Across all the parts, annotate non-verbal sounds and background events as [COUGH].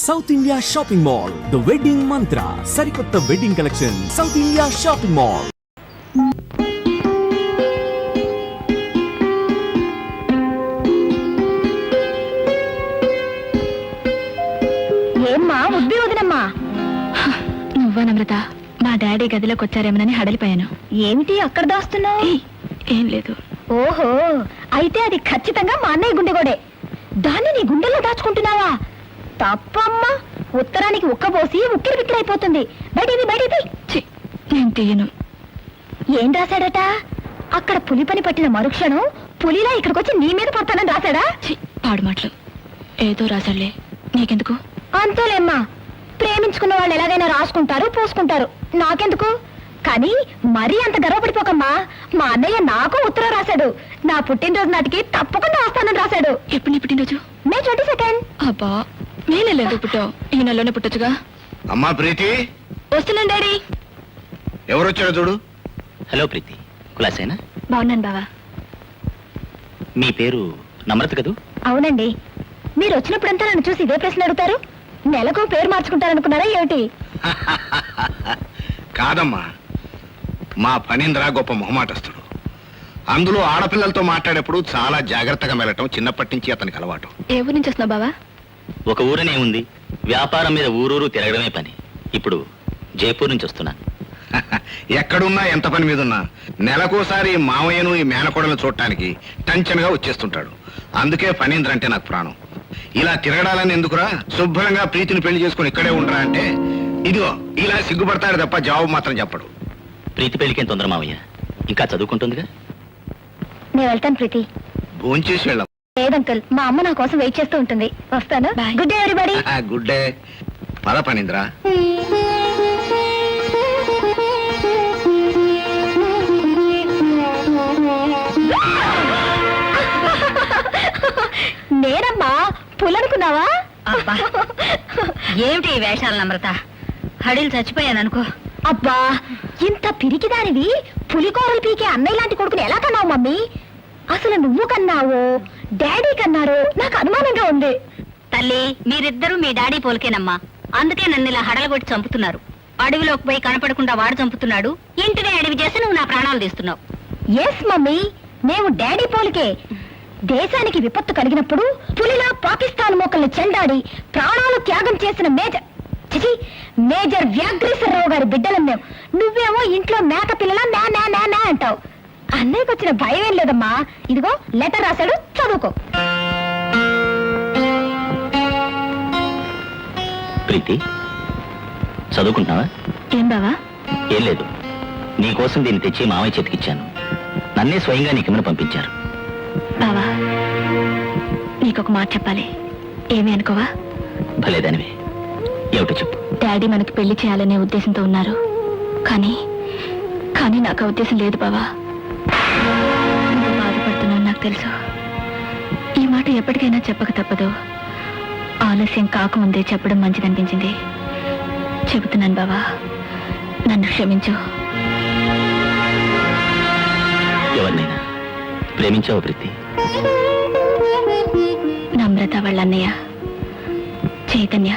South India shopping mall the wedding Mantra సరికొత్త wedding collection South India shopping mall ఏమ్మా ఉద్ది వదినమ్మా. నువ్వా నమ్రత? మా డాడీ గదిలోకి వచ్చారేమోనని హడలిపోయాను. ఏమిటి అక్కడ దాస్తున్నావు? ఏయ్, ఏం లేదు. ఓహో అయితే అది ఖచ్చితంగా మా అన్నయ్య గుండెగోడే దాన్ని నీ గుండెల్లో దాచుకుంటున్నావా? తప్పమ్మా. ఉత్తరానికి ఉక్కబోసి ఉక్కిరి బిక్కిరైపోతుంది బయటిది బయటిది నేను తీయను. ఏం రాశాడట? అక్కడ పులి పని పట్టిన మరుక్షణం పులిలా ఇక్కడికి వచ్చి నీ మీద పడతానని రాశాడా? పాడు మాటలు. ఏదో రాసాడులే నీకెందుకు? అంతేలేమ్మా. ప్రేమించుకున్న వాళ్ళు ఎలాగైనా రాసుకుంటారు పూసుకుంటారు. నాకెందుకు? కానీ మరీ అంత గర్వపడిపోకమ్మా. మా అన్నయ్య నాకు ఉత్తరం రాశాడు. నా పుట్టినరోజు నాటికి తప్పకుండా వస్తానని రాశాడు. ఎప్పుడు నీ పుట్టినరోజు? May twenty second. అబ్బా మే నెలలో పుట్టావు? ఈ నెలలోనే పుట్టొచ్చుగా? అమ్మా ప్రీతి. వస్తున్నాను డాడీ. ఎవరు వచ్చారో చూడు. హలో ప్రీతి. కులాసేనా? బాగున్నాను బావా. మీ పేరు నమ్రత కదూ? అవునండి. మీరు వచ్చినప్పుడంతా నన్ను చూసి ఇదే ప్రశ్న అడుగుతారు? నెలకు పేరు మార్చుకుంటారనుకున్నారా ఏమిటి? [LAUGHS] కాదమ్మా. మా పనీంద్ర గొప్ప మొహమాటస్తుడు. అందులో ఆడపిల్లలతో మాట్లాడేప్పుడు చాలా జాగ్రత్తగా మెలటం చిన్నప్పటి నుంచి అతనికి అలవాటు. ఏ ఊరు నుంచి వస్తున్నావు బావా? ఒక ఊరనే ఉంది. వ్యాపారం మీద ఊరూరు తిరగడమే పని. ఇప్పుడు జైపూర్ నుంచి వస్తున్నా [LAUGHS] ఎక్కడున్నా ఎంత పని మీద ఉన్నా నెలకోసారి ఈ మామయ్యను ఈ మేనకోడలను చూడటానికి టెన్షన్గా వచ్చేస్తుంటాడు. అందుకే ఫణీంద్ర అంటే నాకు ప్రాణం. ఇలా తిరగడాలని ఎందుకురా? శుభ్రంగా ప్రీతిని పెళ్ళి చేసుకుని ఇక్కడే ఉండరా అంటే ఇదిగో ఇలా సిగ్గుపడతాడు తప్ప జవాబు మాత్రం చెప్పడు. ప్రీతి పెళ్ళికేం తొందర మావయ్య? ఇంకా చదువుకుంటుందిగా? నేను వెళ్తాను ప్రీతి. భోంచేసి వెళ్ళం లేదంకల్ మా అమ్మ నా కోసం వెయిట్ చేస్తూ ఉంటుంది. వస్తాను. Bye. Good day everybody good day పద పనీంద్ర. నేనమ్మా పులనుకున్నావా? అబ్బా. ఏమిటి ఈ వేషాలు నమ్రత? హడిలు చచ్చిపోయాను అనుకో అబ్బా ఇంత పిరికిదానివి పులికోరలు పీకే అన్నయ్య లాంటి కొడుకుని ఎలా కన్నావు మమ్మీ? అసలు నువ్వు కన్నావో డాడీ కన్నారో నాకు అనుమానంగా ఉంది. తల్లి మీరిద్దరూ మీ డాడీ పోలికేనమ్మా. అందుకే నన్ను ఇలా హడలగొట్టి చంపుతున్నారు. అడవిలోకి పోయి కనపడకుండా వాడు చంపుతున్నాడు. ఇంటినే అడవి చేసి నువ్వు నా ప్రాణాలు తీస్తున్నావు. Yes mummy. మేము డాడీ పోలికే. దేశానికి విపత్తు కలిగినప్పుడు పులిలా పాకిస్తాన్ మోకల్ని చెండాడి ప్రాణాలు త్యాగం చేసిన మేజర్ చిచి మేజర్ వ్యాఘ్రేశ్వరరావు గారి బిడ్డలం మేము. నువ్వేమో ఇంట్లో మేక పిల్లలా నా నా నా నా అంటావు. అన్నయ్యకి వచ్చిన భయం ఏం లేదమ్మా. ఇదిగో లెటర్ రాశాడు చదువుకో. ప్రీతి చదువుకుంటున్నావా? ఏం బావా? ఏం లేదు. నీకోసం దీన్ని తెచ్చి మావయ్య చేతికిచ్చాను నన్నే స్వయంగా నీకేమైనా పంపించారు. బావా నీకొక మాట చెప్పాలి. ఏమి అనుకోవా? భలేదానివే ఏమిటో చెప్పు. డాడీ మనకి పెళ్ళి చేయాలనే ఉద్దేశంతో ఉన్నారు. కానీ కానీ నాకు ఆ ఉద్దేశం లేదు బావా. నాకు తెలుసు? ఈ మాట ఎప్పటికైనా చెప్పక తప్పదు. ఆలస్యం కాకముందే చెప్పడం మంచిదనిపించింది. చెబుతున్నాను బావా నన్ను క్షమించు. ఎవరినైనా ప్రేమించావు ప్రీతి? నమ్రత వాళ్ళ అన్నయ్య చైతన్య.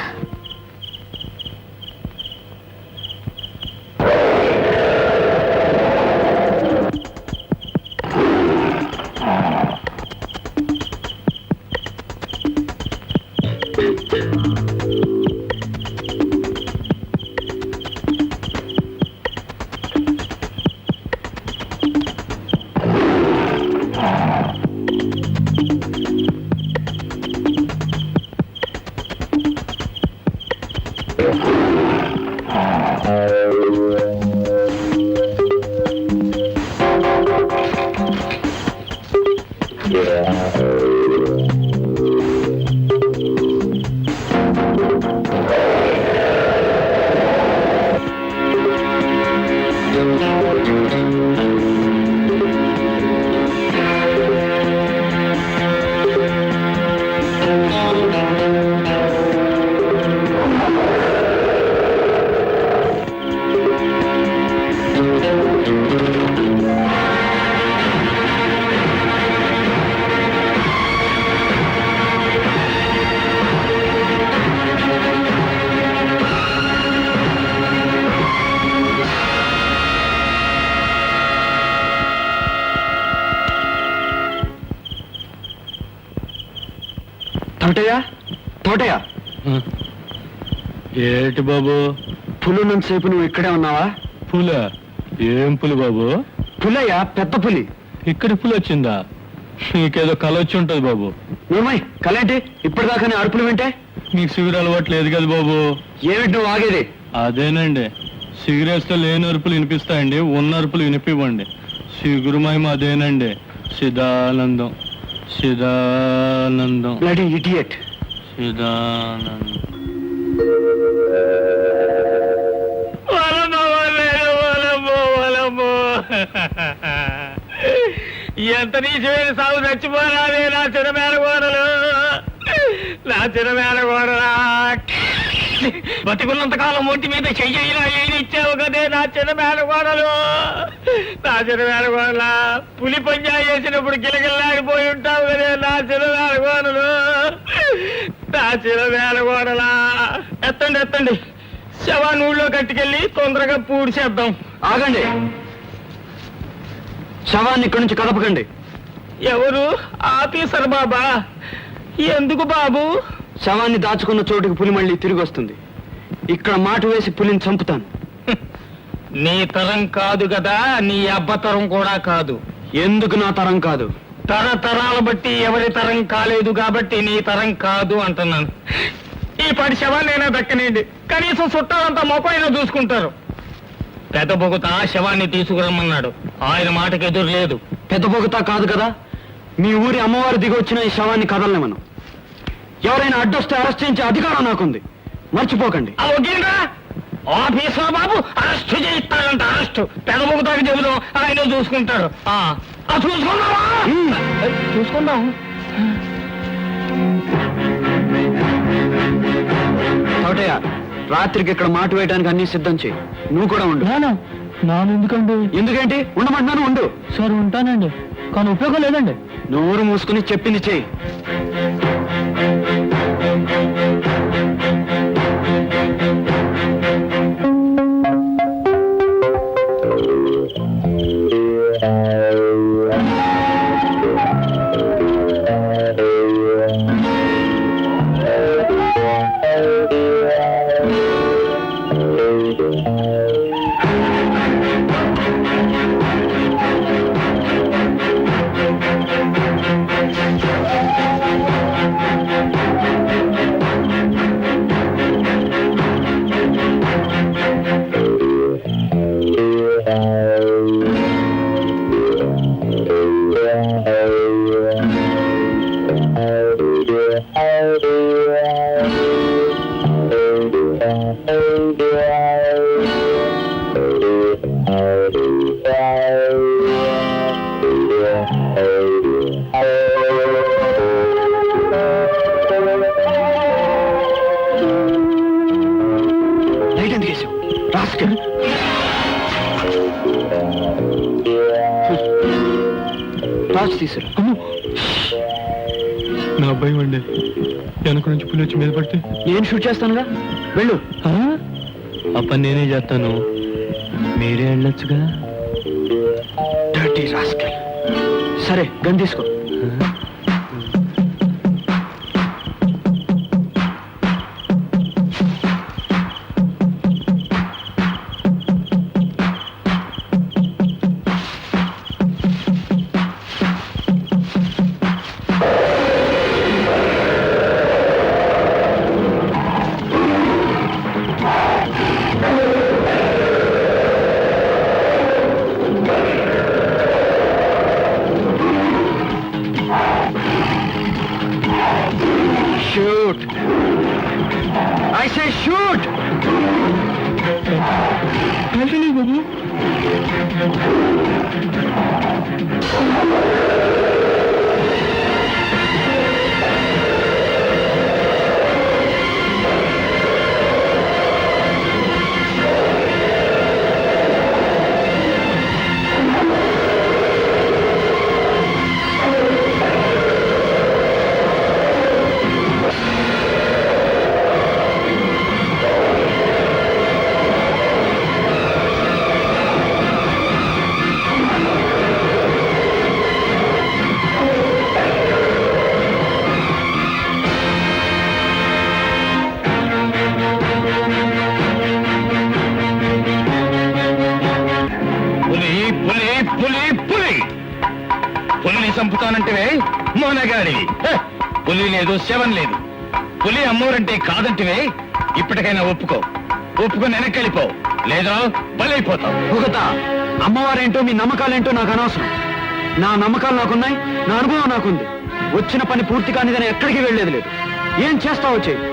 తోటయ్య ఏటి బాబు? పులు సేపు నువ్వు ఇక్కడే ఉన్నావా? పుల. ఏం పులి బాబు? పులయ్య పెద్ద పులి. ఇక్కడ పులి వచ్చిందా? నీకేదో కల వచ్చి ఉంటది బాబు. ఏమై కలేంటి? ఇప్పటిదాకా నీ అరుపులు వింటే? నీకు సిగురు అలవాటు లేదు కదా బాబు. ఏమిటి నువ్వు ఆగేది? అదేనండి. సిగరెట్స్తో లేని అరుపులు వినిపిస్తాయండి ఉన్న అరుపులు వినిపివ్వండి. సిగురు మహిమ అదేనండి. సిదానందం. సిదానందం. ఇడియట్ సచ్చిదానంద ఎంత నీచమైన సాగు చచ్చిపోరాదే నా చిన్న మేనగోడలు నా చిన్న మేనగోడలా బతికున్నంత కాలం ఒంటి మీద చెయ్యలా ఏది ఇచ్చావు కదే నా చిన్న మేనగోడలు నా చిన్న పులి పంజా చేసినప్పుడు గిలగిల్లాడిపోయి ఉంటావు కదే నా చిన్న మేనగోడలు చిన్న మేనగోడలా ఎత్తండి ఎత్తండి. శవాన్ని ఊళ్ళో కట్టుకెళ్ళి తొందరగా పూడ్చేద్దాం ఆగండి. శవాన్ని ఇక్కడి నుంచి కదపకండి. ఎవరు? ఆఫీసర్ బాబా. ఎందుకు బాబు? శవాన్ని దాచుకున్న చోటుకి పులి మళ్ళీ తిరిగి వస్తుంది. ఇక్కడ మాట వేసి పులిని చంపుతాను. నీ తరం కాదు కదా నీ అబ్బతరం కూడా కాదు. ఎందుకు నా తరం కాదు? తరతరాల బట్టి ఎవరి తరం కాలేదు కాబట్టి నీ తరం కాదు అంటున్నాను. ఈ పడి శవాన్నైనా దక్కనండి కనీసం చుట్టాలంతా మొక్కైనా చూసుకుంటారు. పెద్ద బొగుత శవాన్ని తీసుకురమ్మన్నాడు. ఆయన మాటకి ఎదురు లేదు. పెద్ద పొగతా కాదు కదా? మీ ఊరి అమ్మవారు దిగి వచ్చిన ఈ శవాన్ని కదలనివ్వను ఎవరైనా అడ్డొస్తే అరెస్ట్ చేయించే అధికారం నాకుంది. మర్చిపోకండి. ఆ ఆఫీసర్ బాబు అరెస్ట్ చేయిస్తాడంట అరెస్ట్. పెద్ద బొగుతాకి చెబుదాం ఆయన చూసుకుంటాడు. ఆ ఆ, చూసుకుందాం. తోటయ్య రాత్రికి ఇక్కడ మాట వేయడానికి అన్ని సిద్ధం చేయి. నువ్వు కూడా ఉండు. నాను ఎందుకండి? ఎందుకేంటి? ఉండమంటున్నాను ఉండు. సార్ ఉంటానండి. కానీ ఉపయోగం లేదండి. ఊరు మూసుకుని చెప్పింది చెయ్యి టార్చ్ తీసురా. నా భయం అండి. వెనక నుంచి పులి వచ్చి మీద పడితే? నేను షూట్ చేస్తానుగా వెళ్ళు? ఆ? పని నేనే చేస్తాను. మీరే వెళ్ళొచ్చుగా? డర్టీ రాస్కల్ సరే గన్ తీసుకో. మోనగాడివి! పులి లేదు శవం లేదు. పులి అమ్మోరంటే కాదంటివే ఇప్పటికైనా ఒప్పుకో. ఒప్పుకొని వెనక్కి వెళ్ళిపో లేదా బలైపోతావు. భుగత అమ్మవారేంటో మీ నమ్మకాలేంటో నాకు అనవసరం. నా నమ్మకాలు నాకున్నాయి నా అనుభవం నాకుంది. వచ్చిన పని పూర్తి కానిదని ఎక్కడికి వెళ్ళేది లేదు. ఏం చేస్తావో చెయ్యి.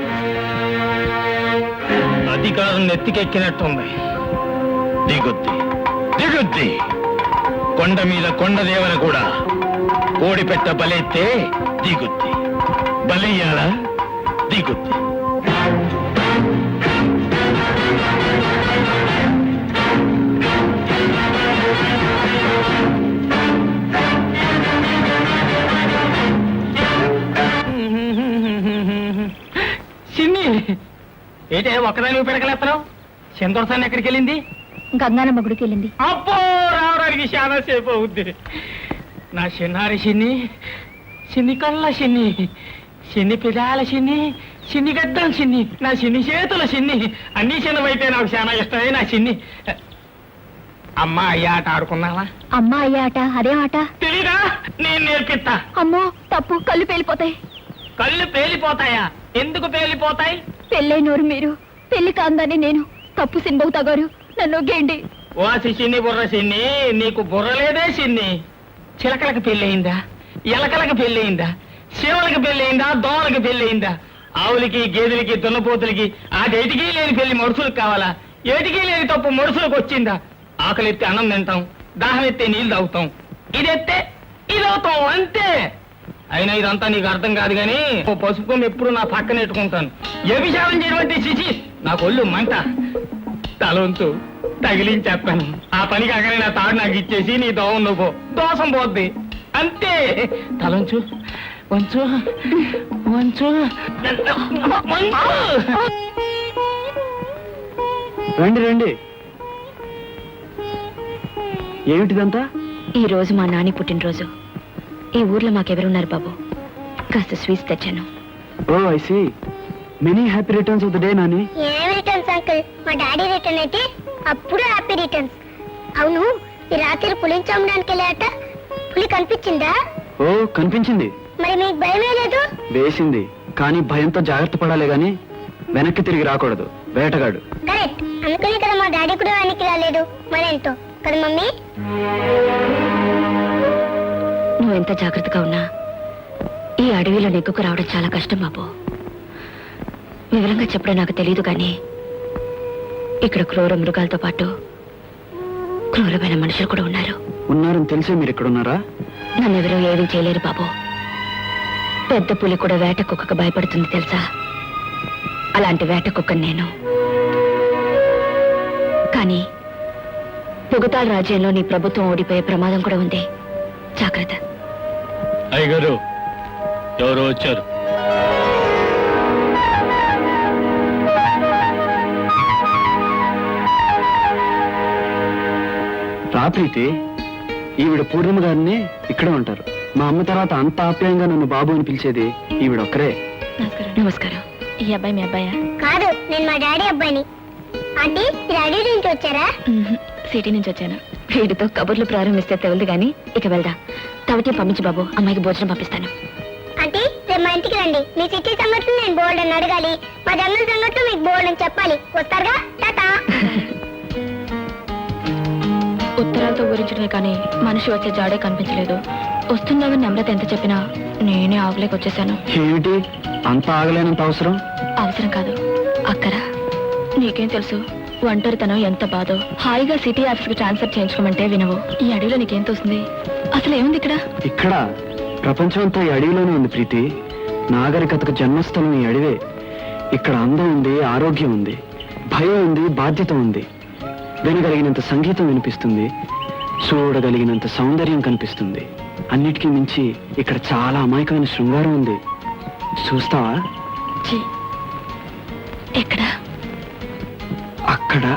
అధికారం నెత్తికెక్కినట్టుంది. దిగుద్ది. దిగుద్ది. కొండ మీద కొండ దేవర కూడా కోడి పెట్ట బలెత్తే దిగుద్ది. బలయ్యాలా దిగుద్ది. చిన్ని ఏంటే ఒక్కదాని పెరగలేస్తున్నావు సిందోర్సాన్ని ఎక్కడికి వెళ్ళింది? గంగానమ్మ గుడికి వెళ్ళింది. అబ్బో రావడానికి చాలా సేపు అవుద్ది. నా చిన్నారి చిన్ని చిన్ని కళ్ళ చిన్ని చిన్ని పిదాల చిన్ని చిన్ని గడ్డల చిన్ని నా చిన్ని చేతుల చిన్ని అన్ని చిన్నవైతే నాకు చాలా ఇష్టమే నా చిన్ని అమ్మ అయ్యా ఆట ఆడుకున్నావా? అమ్మ అయ్యా ఆట అదే ఆట? తెలీదా? నేను నేర్పిస్తా. అమ్మో తప్పు కళ్ళు పేలిపోతాయి. కళ్ళు పేలిపోతాయా? ఎందుకు పేలిపోతాయి? పెళ్ళైనోరు మీరు పెళ్ళి కాందని నేను తప్పు సినిమవుతా గారు నన్ను గేండి ఓసి చిన్ని బుర్ర చిన్ని నీకు బుర్ర లేదే చిన్ని చిలకలకు పెళ్ళయిందా? ఎలకలకు పెళ్ళయిందా? శివలకి పెళ్ళయిందా? దోమలకి పెళ్ళయిందా? ఆవులకి గేదెలకి దున్నపోతులకి ఆ ఏటికి లేని పెళ్ళి మనుషులకు కావాలా? ఏటికి లేని తప్పు మనుషులకు వచ్చిందా? ఆకలి అన్నం తింటాం దాహం ఎత్తే నీళ్ళు తాగుతాం. ఇదెత్తే ఇదవుతాం అంతే. అయినా ఇదంతా నీకు అర్థం కాదు కానీ ఓ పసుపు ఎప్పుడు నా పక్కన పెట్టుకుంటాను. ఏ విషయం చేయమంటే చిచి నాకు ఒళ్ళు మంట. తలవంతు తగిలించేస్తాను. ఆ పని కాకనే నా తాడు నాకు ఇచ్చేసి నీ దోవం నువ్వు. దోసం పోద్ది. అంతే. తలంచు. వంచు. వంచు. రండి రండి. ఏమిటిదంతా? ఈ రోజు మా నాని పుట్టినరోజు. ఈ ఊర్లో మాకెవరున్నారు బాబు? కాస్త స్వీట్స్ తెచ్చాను. ఓ I see. Many happy returns of the day Nani ఏం రిటర్న్స్ అంకుల్ మా డాడీ రిటర్న్ అయితే అప్పుడు హ్యాపీ రిటర్న్స్ అవును ఈ రాత్రి పులిని చమ్మడానికి వెళ్ళాట పులి కనిపించిందా? ఓ కనిపించింది. మరి మీకు భయమే లేదు? వేసింది. కానీ భయంతో జాగ్రత్త పడాలి గాని వెనక్కి తిరిగి రాకూడదు. వేటగాడు. కరెక్ట్ అందుకనే కదా మా డాడీ కూడా వెనక్కి రాలేదు. మరేంటో? కదా మమ్మీ? నువ్వు ఎంత జాగ్రత్తగా ఉన్నా ఈ అడవిలో నెగ్గుకు రావడం చాలా కష్టం బాబు. వివరంగా చెప్పడం నాకు తెలియదు కానీ ఇక్కడ క్రూర మృగాలతో పాటు క్రూరమైన మనుషులు కూడా ఉన్నారు. ఉన్నారని తెలిసే మీరు ఇక్కడ ఉన్నారా? నన్ను ఎవరూ ఏమీ చేయలేరు బాబు. పెద్ద పులి కూడా వేట కుక్కకు భయపడుతుంది తెలుసా? అలాంటి వేట కుక్కను నేను. కానీ పొగతాల రాజ్యంలో నీ ప్రభుత్వం ఓడిపోయే ప్రమాదం కూడా ఉంది. జాగ్రత్త. అయ్యగారు ఎవరో వచ్చారు. ప్రీతి ఈవిడ పూర్ణిమ గారిని ఇక్కడే ఉంటారు. మా అమ్మ తర్వాత అంత ఆప్యాయంగా నన్ను బాబు అని పిలిచేది ఈవిడ ఒక్కరే. నమస్కారం. నమస్కారం. ఈ అబ్బాయి మీ అబ్బాయా? కాదు నేను మా డాడీ అబ్బాయిని. ఆంటీ డాడీ నుంచి వచ్చారా. సిటీ నుంచి వచ్చాను. వీడితో కబుర్లు ప్రారంభిస్తే తెవలదు కానీ ఇక వెళ్దాం. తవటి పంపించు బాబు అమ్మాయికి భోజనం పంపిస్తాను. ఆంటీ రేపు మా ఇంటికి రండి. మీ సిటీ సంగతులు నేను బోల్డ్ అని అడగాలి. మా జంగల్ సంగతులు మీకు బోల్డ్ అని చెప్పాలి. వస్తారుగా? టాటా. [LAUGHS] ఉత్తరాలతో ఊరించడమే కానీ మనిషి వచ్చే జాడే కనిపించలేదు. వస్తుందామని నమ్రత ఎంత చెప్పినా నేనే ఆవులేకి వచ్చేసాను ఏమిటి? అంత ఆగలేనంత అవసరం? అవసరం కాదు. అక్కర? నీకేం తెలుసు? ఒంటరితనం ఎంత బాధో. హాయిగా సిటీ ఆఫీస్కి ట్రాన్స్ఫర్ చేయించుకోమంటే వినవు. ఈ అడవిలో నీకేం తోస్తుంది? అసలు ఏముంది ఇక్కడ? ఇక్కడ? ప్రపంచం అంతా ఈ అడవిలోనే ఉంది ప్రీతి. నాగరికతకు జన్మస్థలం ఈ అడవే. ఇక్కడ అందం ఉంది ఆరోగ్యం ఉంది. భయం ఉంది బాధ్యత ఉంది. వినగలిగినంత సంగీతం వినిపిస్తుంది చూడగలిగినంత సౌందర్యం కనిపిస్తుంది. అన్నిటికీ మించి ఇక్కడ చాలా అమాయకమైన శృంగారం ఉంది. చూస్తావా. ఎక్కడ? అక్కడ.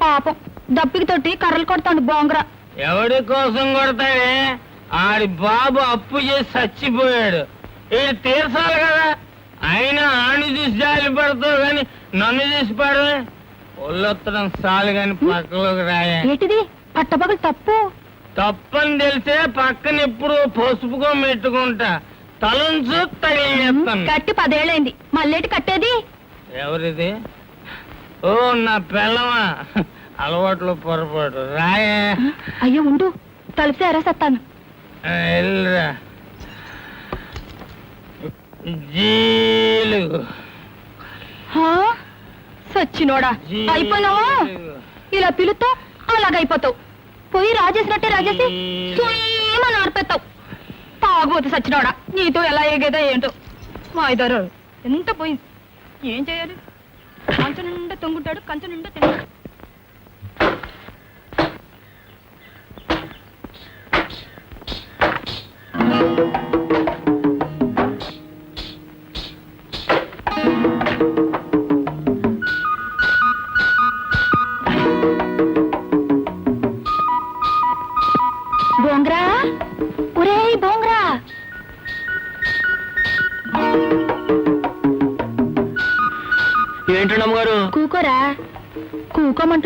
పాపం దప్పికి తోటి కర్రలు కొడతాడు బోంగరా. ఎవడి కోసం కొడతాడే? ఆడి బాబు అప్పు చేసి చచ్చిపోయాడు. ఇది తీర్చాలి కదా? అయినా ఆని చూసి జాలి పడతావు కానీ నన్ను చూసి పడవే. ఒళ్ళొత్తడం చాలు కానీ పక్కలోకి రాయే. ఏంటిది? పట్టపగలు తప్పు? తప్పని తెలిసే పక్కన ఎప్పుడు పసుపుకో మెట్టుకుంటా. తలంచు తగిలేస్తాను కట్టి పదేళ్ళైంది. మళ్ళేటి కట్టేది? ఎవరిది? ఓ నా పిల్లమా అలవాట్లు పొరపాటు. రాయే. అయ్యో ఉండు. తలుపు ఎరసత్తాను ఆ, ఎల్లురా. జీలుగు సచ్చినోడా. అయిపోయినావా? ఇలా పిలుస్తావు అలాగైపోతావు. పోయి రాజేసినట్టే రాజేసి సుయమని ఆర్పేస్తావు తాగుబోతు సచ్చినోడా. నీతో ఎలా ఎగేదో ఏంటో. మా ఇద్దరు ఎంత పోయింది? ఏం చేయాలి? కంచ నిండా తొంగుంటాడు కంచ నిండా తింటాడు.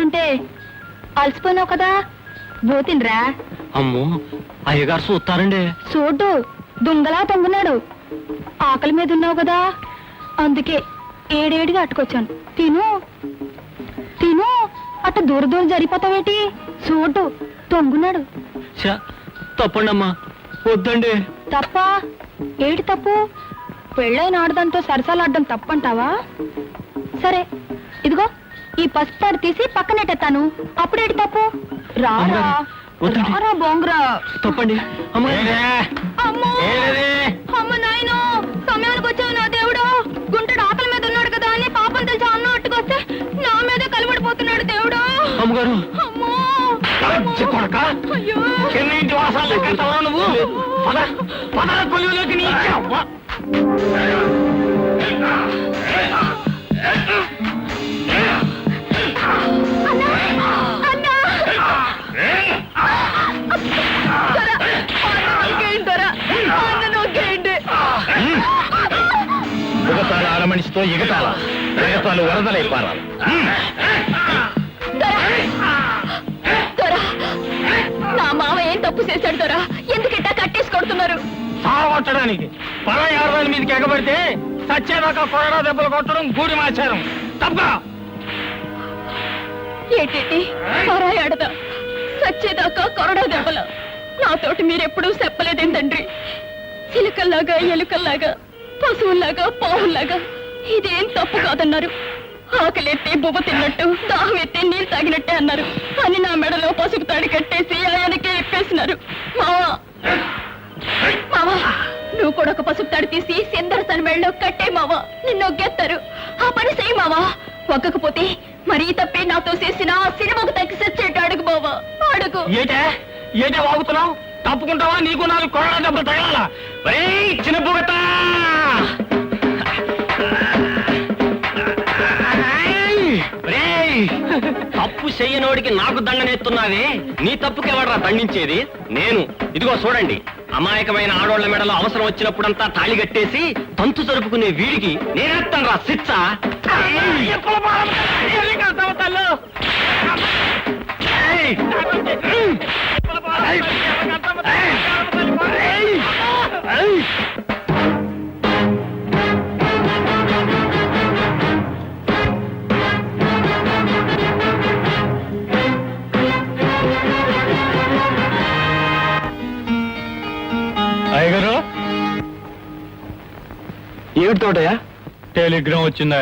కూకోమంటుంటే అలసిపోయినావు కదా? బోతిన్రా అమ్మో అయ్యగారు చూస్తారండి. చూడు దుంగలా తొంగున్నాడు. ఆకలి మీద ఉన్నావు కదా? అందుకే ఏడేడిగా అట్టుకొచ్చాను తిను. తిను. అట్ట దూర దూరం జరిగిపోతావేటి? చూడు తొంగున్నాడు. తప్పండి అమ్మా వద్దండి. తప్ప? ఏటి తప్పు? పెళ్ళైన ఆడదాంతో సరసాలాడడం తప్పంటావా? సరే ఇదిగో. ఈ పసుపు తీసి పక్కనెట్టేస్తాను అప్పుడేటి తప్పు? రారా. అమ్మగారు, వద్దండి. రారా బొంగురా. తప్పండి. అమ్మగారు అమ్మో. అమ్మ నాయనో సమయానికి వచ్చావు నా దేవుడు. గుంటడు ఆకలి మీద ఉన్నాడు కదా అని పాపం తెలిసి అన్న అట్టుకొస్తే నా మీదే కలబడిపోతున్నాడు దేవుడు. అమ్మగారు. అమ్మో. లంచ్ కొడక. అయ్యో. కిందింటి వాసాలు లెక్కెళ్తావా నువ్వు? పద పద కొలువులోకి నీ అవ్వ. ఆడమనిషితో ఎగతాల ఎగతాలు వరదలై పారాలి. నా మామ ఏం తప్పు చేశాడు దొర? ఎందుకిట్టా కట్టేసి కొడుతున్నారు? సావగొట్టడానికి పరాయి ఆడదాని మీదకి ఎగబడితే సచ్చేదాకా కొరడా దెబ్బలు కొట్టడం గూడి మాచారం తప్పగా? ఏంటి పరాయాడదా సచ్చేదాకా కొరడా దెబ్బల. నాతోటి మీరెప్పుడూ చెప్పలేదేం తండ్రి? చిలుకల్లాగా ఎలుకల్లాగా పశువుల్లాగా పావుల్లాగా. ఇదేం తప్పు కాదన్నారు. ఆకలెత్తే బువ్వ తిన్నట్టు దాహం ఎత్తే నీళ్ళు తాగినట్టే అన్నారు. అని నా మెడలో పసుపు తాడి కట్టేసి ఆయనకే ఎప్పేసినారు మావా మావా నువ్వు కూడా ఒక పసుపు తాడి తీసి సిందరసన మెడలో కట్టే మావా. నిన్ను ఒగ్గేస్తారు. ఆ పని చేయి మావా. ఒక్కకపోతే మరీ తప్పే నాతో చేసిన ఆ సినిమాకు తగ్గి సచ్చేట అడుగు బావా అడుగు. ఏటే? ఏటే వాగుతున్నావు? తప్పుకుంటావా? నీకు నాలుగు కొరడా డబ్బులు తగలాలా? ఒరేయ్, చిన్న తప్పు చెయ్యనోడికి నాకు దండనెత్తున్నావే నీ తప్పుకి ఎవడరా దండించేది? నేను. ఇదిగో చూడండి. అమాయకమైన ఆడోళ్ళ మెడలో అవసరం వచ్చినప్పుడంతా తాళి కట్టేసి తంతు జరుపుకునే వీడికి నేనేస్తాను రా సిచ్చ ఏమిటి తోటయా? టెలిగ్రామ్ వచ్చిందా